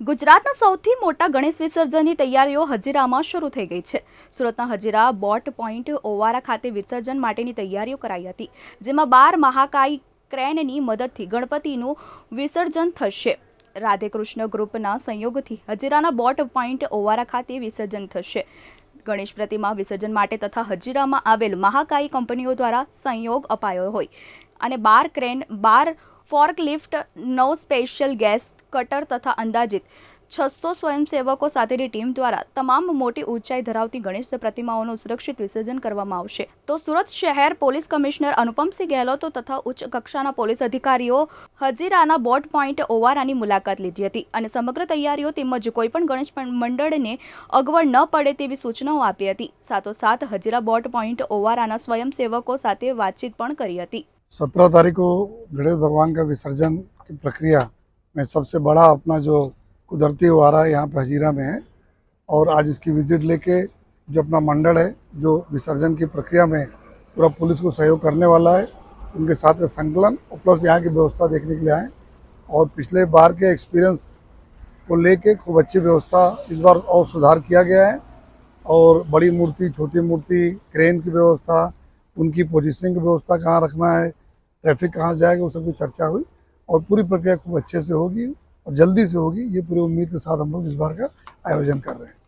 ગુજરાતના સૌથી મોટા ગણેશ વિસર્જનની તૈયારીઓ હજીરામાં શરૂ થઈ ગઈ છે. સુરતના હજીરા બોટ પોઈન્ટ ઓવારા ખાતે વિસર્જન માટેની તૈયારીઓ કરાઈ હતી, જેમાં બાર મહાકાય ક્રેનની મદદથી ગણપતિનું વિસર્જન થશે. રાધેકૃષ્ણ ગ્રુપના સંયોગથી હજીરાના બોટ પોઈન્ટ ઓવારા ખાતે વિસર્જન થશે. ગણેશ પ્રતિમા વિસર્જન માટે તથા હજીરામાં આવેલ મહાકાય કંપનીઓ દ્વારા સંયોગ અપાયો હોય. અને બાર ક્રેન, બાર ફોર્કલિફ્ટ, નવ સ્પેશિયલ ગેસ, કટર તથા અંદાજિત છસો સ્વયંસેવકો સાથેની ટીમ દ્વારા તમામ મોટી ઊંચાઈ ધરાવતી ગણેશ પ્રતિમાઓનું સુરક્ષિત વિસર્જન કરવામાં આવશે તો સુરત શહેર પોલીસ કમિશનર અનુપમસિંહ ગેહલોતો તથા ઉચ્ચ કક્ષાના પોલીસ અધિકારીઓ હજીરાના બોટ પોઈન્ટ ઓવારાની મુલાકાત લીધી હતી અને સમગ્ર તૈયારીઓ તેમજ કોઈપણ ગણેશ મંડળને અગવડ ન પડે તેવી સૂચનાઓ આપી હતી સાથોસાથ હજીરા બોટ પોઈન્ટ ઓવારાના સ્વયંસેવકો સાથે વાતચીત પણ કરી હતી सत्रह तारीख को गणेश भगवान का विसर्जन की प्रक्रिया में सबसे बड़ा अपना जो कुदरती है यहाँ पे हजीरा में है और आज इसकी विज़िट लेके जो अपना मंडल है, जो विसर्जन की प्रक्रिया में पूरा पुलिस को सहयोग करने वाला है, उनके साथ संकलन और प्लस यहाँ की व्यवस्था देखने के लिए आए और पिछले बार के एक्सपीरियंस को लेके खूब अच्छी व्यवस्था इस बार और सुधार किया गया है और बड़ी मूर्ति, छोटी मूर्ति क्रेन की व्यवस्था, उनकी पोजीशनिंग की व्यवस्था कहाँ रखना है ट्रैफ़िक कहाँ जाएगा, वो सब की चर्चा हुई और पूरी प्रक्रिया खूब अच्छे से होगी। और जल्दी से होगी ये पूरी उम्मीद के साथ हम लोग इस बार का आयोजन कर रहे हैं